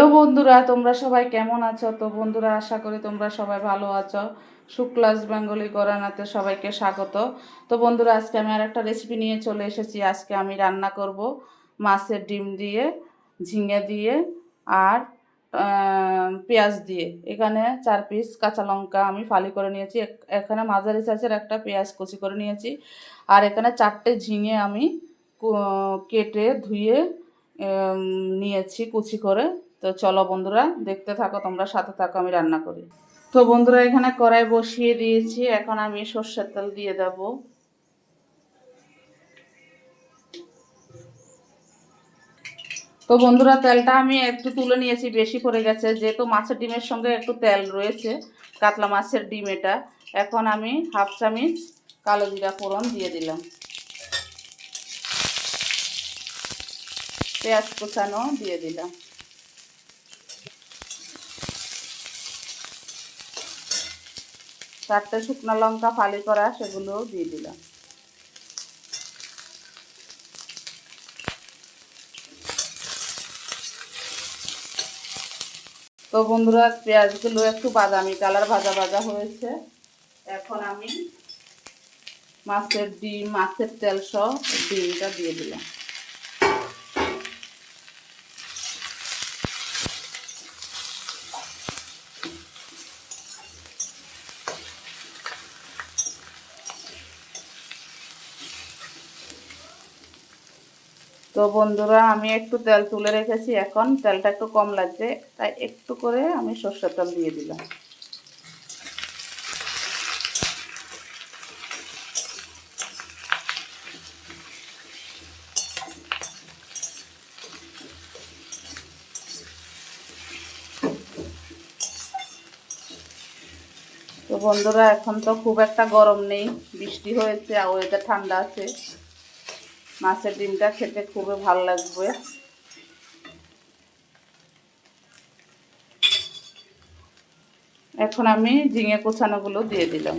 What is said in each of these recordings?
Hello বন্ধুরা, তোমরা সবাই কেমন আছো? তো বন্ধুরা, আশা করি তোমরা সবাই ভালো আছো। শুক্লাস বেঙ্গলি গরানাতে সবাইকে স্বাগত। তো বন্ধুরা, আজকে আমি আর একটা রেসিপি নিয়ে চলে এসেছি। আজকে আমি রান্না করব মাছের ডিম দিয়ে, ঝিঙে দিয়ে আর পেঁয়াজ দিয়ে। এখানে চার পিস কাঁচা লঙ্কা আমি ফালি করে নিয়েছি। এখানে মাঝারি সাইজের একটা পেঁয়াজ কুচি করে নিয়েছি। আর এখানে চারটে ঝিঙে আমি কেটে ধুয়ে নিয়েছি কুচি করে। তো চলো বন্ধুরা, দেখতে থাকো, তোমরা সাথে থাকো, আমি রান্না করি। তো বন্ধুরা, এখানে কড়াই বসিয়ে দিয়েছি, এখন আমি সর্ষের তেল দিয়ে দেব। তো বন্ধুরা, তেলটা আমি একটু তুলে নিয়েছি, বেশি পড়ে গেছে, যেহেতু মাছের ডিমের সঙ্গে একটু তেল রয়েছে, কাতলা মাছের ডিম এটা। এখন আমি হাফ চামচ কালো জিরা ফোড়ন দিয়ে দিলাম। পেঁয়াজ কুচানো দিয়ে দিলাম। চারটে শুকনো লঙ্কা ফালি করা, সেগুলোও দিয়ে দিলাম। তো বন্ধুরা, পেঁয়াজগুলো একটু বাদামি কালার, ভাজা ভাজা হয়েছে। এখন আমি মাছের ডিম, মাছের তেল সহ ডিমটা দিয়ে দিলাম। তো বন্ধুরা, আমি একটু তেল তুলে রেখেছি এখন। তেলটা একটু কম লাগছে, তাই একটু করে আমি সর্ষের তেল দিয়ে দিলাম। তো বন্ধুরা, এখন তো খুব একটা গরম নেই, বৃষ্টি হয়েছে, আর ওয়েদার ঠান্ডা আছে। মাছের ডিমটা খেতে খুবই ভালো লাগবে। এখন আমি ঝিঙে কোচানোগুলো দিয়ে দিলাম।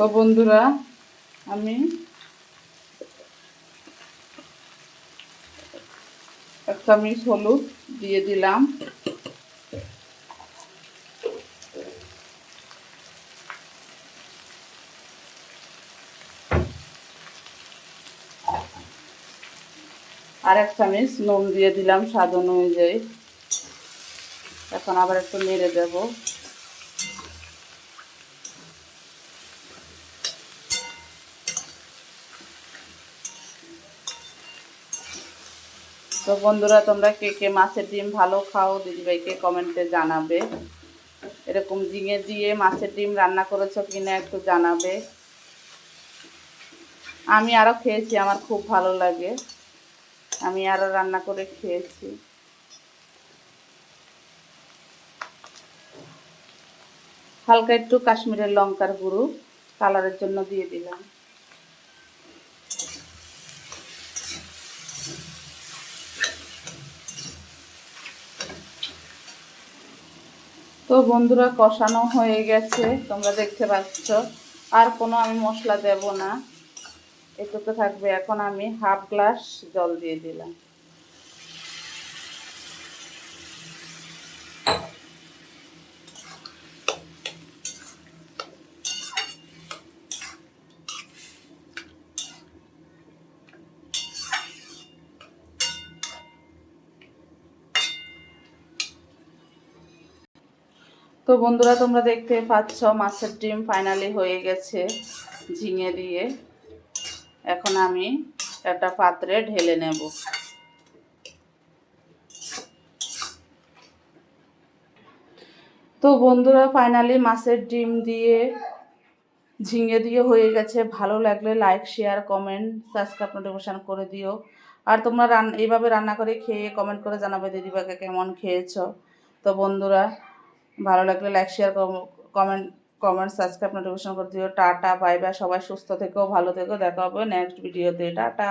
তো বন্ধুরা, আমি এক চামচ হলুদ দিয়ে দিলাম। আর এক চামচ নুন দিয়ে দিলাম স্বাদ অনুযায়ী। এখন আবার একটু নেড়ে দেবো। তো বন্ধুরা, তোমরা কে কে মাছের ডিম ভালো খাও, দিদিভাইকে কমেন্টে জানাবে। এরকম ঝিঙে দিয়ে মাছের ডিম রান্না করেছ কিনা একটু জানাবে। আমি আরও খেয়েছি, আমার খুব ভালো লাগে। আমি আরও রান্না করে খেয়েছি। হালকা একটু কাশ্মীরের লঙ্কার গুঁড়ো কালারের জন্য দিয়ে দিলাম। তো বন্ধুরা, কষানো হয়ে গেছে, তোমরা দেখতে পাচ্ছ। আর কোনো আমি মশলা দেব না। এটুকু থাকবে। এখন আমি হাফ গ্লাস জল দিয়ে দিলাম। তো বন্ধুরা, তোমরা দেখতে পাচ্ছ মাছের ডিম ফাইনালি হয়ে গেছে ঝিঙে দিয়ে। এখন আমি একটা পাত্রে ঢেলে নেব। তো বন্ধুরা ফাইনালি মাছের ডিম দিয়ে ঝিঙে দিয়ে হয়ে গেছে। ভালো লাগলে like share comment subscribe notification করে দিও। আর তোমরা রান এইভাবে রান্না করে খেয়ে কমেন্ট করে জানাবে দিদিভাইকে কেমন খেয়েছো। তো বন্ধুরা ভালো লাগলে like share comment comment subscribe notification করে দিও। টাটা বাই বাই সবাই সুস্থ থেকেও ভালো থেকেও দেখা হবে নেক্সট ভিডিওতে টাটা।